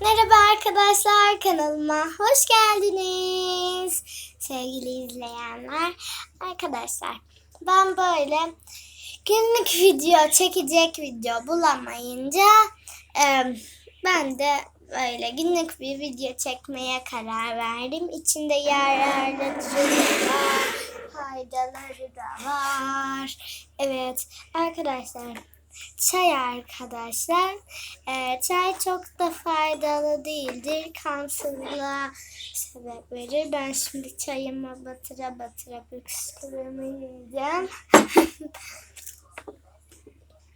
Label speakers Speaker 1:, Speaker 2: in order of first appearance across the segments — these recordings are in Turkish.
Speaker 1: Merhaba arkadaşlar kanalıma hoş geldiniz. Sevgili izleyenler. Arkadaşlar ben böyle günlük video çekecek video bulamayınca ben de böyle günlük bir video çekmeye karar verdim. İçinde yararlı var, faydaları da var. Evet arkadaşlar çay arkadaşlar. Ee, çay çok da faydalı değildir. Kansızlığa sebep verir. Ben şimdi çayıma batıra batıra bisküvimi yiyeceğim.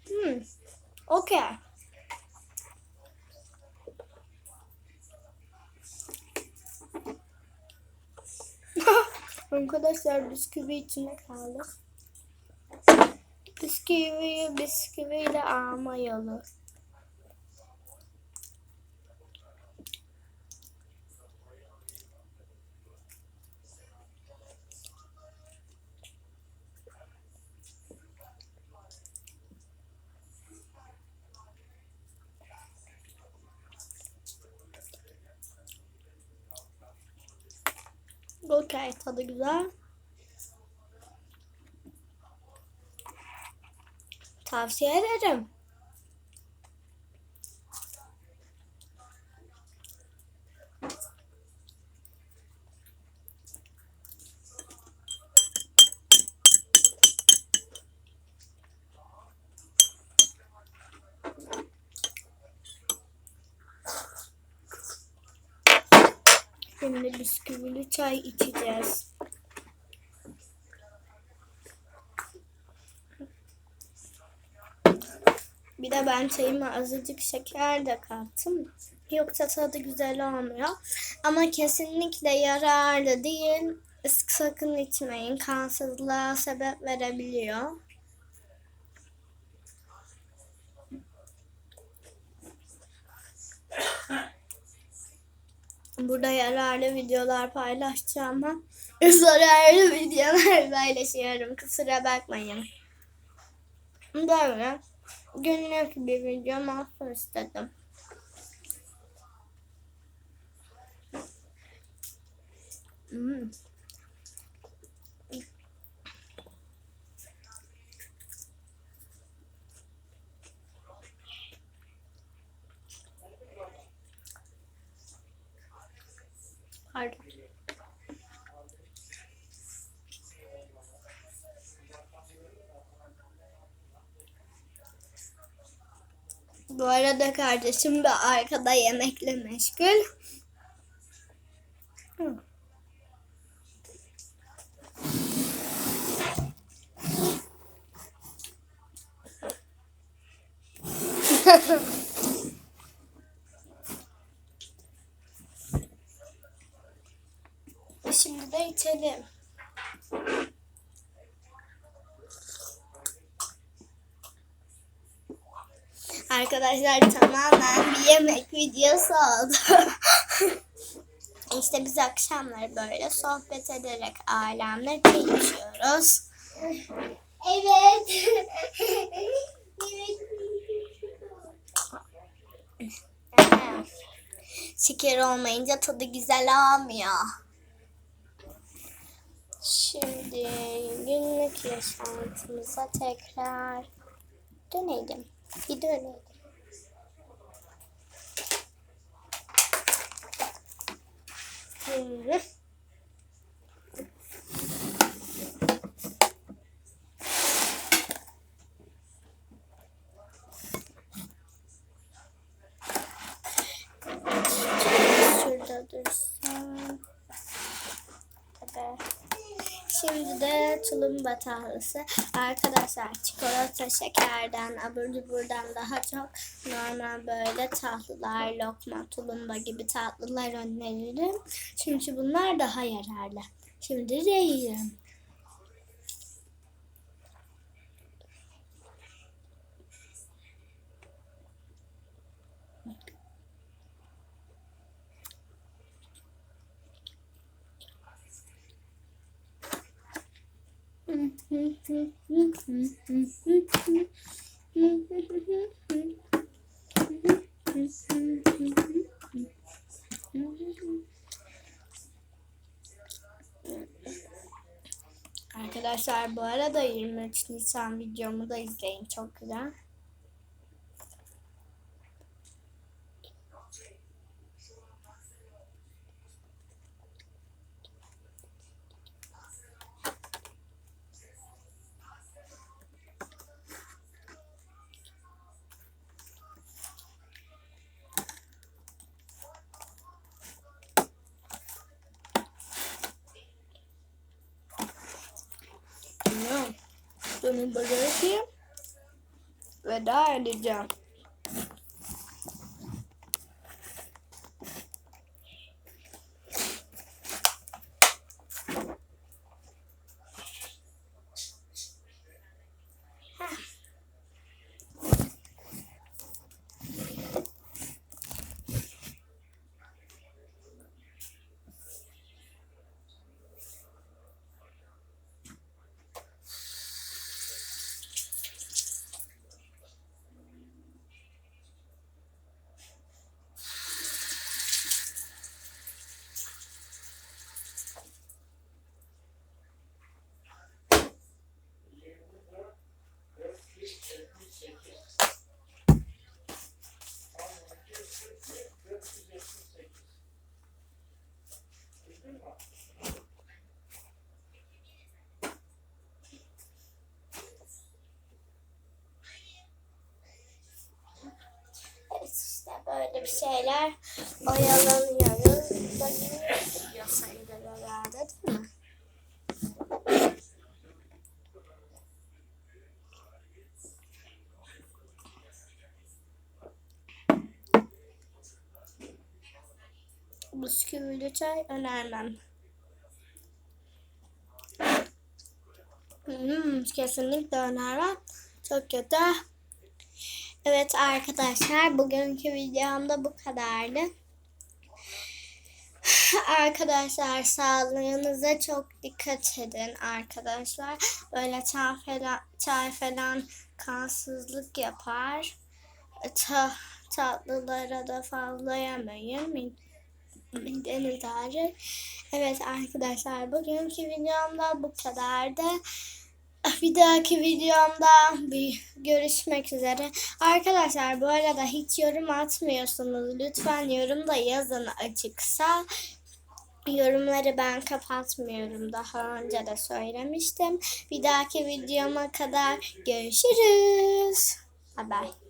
Speaker 1: hmm. Okey. Arkadaşlar bisküvi içine kaldı. Bisküviyi bisküviyle alma yolu. Okey tadı güzel. Tavsiye ederim. Şimdi bisküvili çay içeceğiz. Bir de ben çayıma azıcık şeker de kattım. Yoksa tadı güzel olmuyor. Ama kesinlikle yararlı değil. Sakın içmeyin. Kansızlığa sebep verebiliyor. Burada yararlı videolar paylaşacağım ama zararlı videolar paylaşıyorum. Kusura bakmayın. Böyle günlük bir video mahsus istedim. Hmm. Pardon. Bu arada kardeşim de arkada yemekle meşgul. Şimdi de içelim. Arkadaşlar tamamen bir yemek videosu oldu. işte biz akşamları böyle sohbet ederek ailemle çay içiyoruz. Evet. Şeker olmayınca tadı güzel olmuyor. Şimdi günlük yaşantımıza tekrar dönelim. Bir. Hı. Şurada De tulumba tahlısı. Arkadaşlar çikolata şekerden, abur cuburdan daha çok normal böyle tahlılar, lokma, tulumba gibi tatlılar öneririm. Çünkü bunlar daha yararlı. Şimdi de Arkadaşlar bu arada 23 Nisan videomu da izleyin. Çok güzel. не бажаєте, вода і дитя. Bir şeyler oyalanıyoruz. Bakın herhalde değil mi? Bisküvili çay önermem. Hmm, kesinlikle önermem. Çok kötü. Evet arkadaşlar bugünkü videomda bu kadardı. Arkadaşlar sağlığınıza çok dikkat edin arkadaşlar. Böyle çay falan, çay falan kansızlık yapar. Ta, tatlılara da fazla yemeyin. Mid- Mideniz ağrır. Evet arkadaşlar bugünkü videomda bu kadardı. Bir dahaki videomda bir görüşmek üzere. Arkadaşlar bu arada hiç yorum atmıyorsunuz. Lütfen yorumda yazın açıksa. Yorumları ben kapatmıyorum. Daha önce de söylemiştim. Bir dahaki videoma kadar görüşürüz. Bye bye.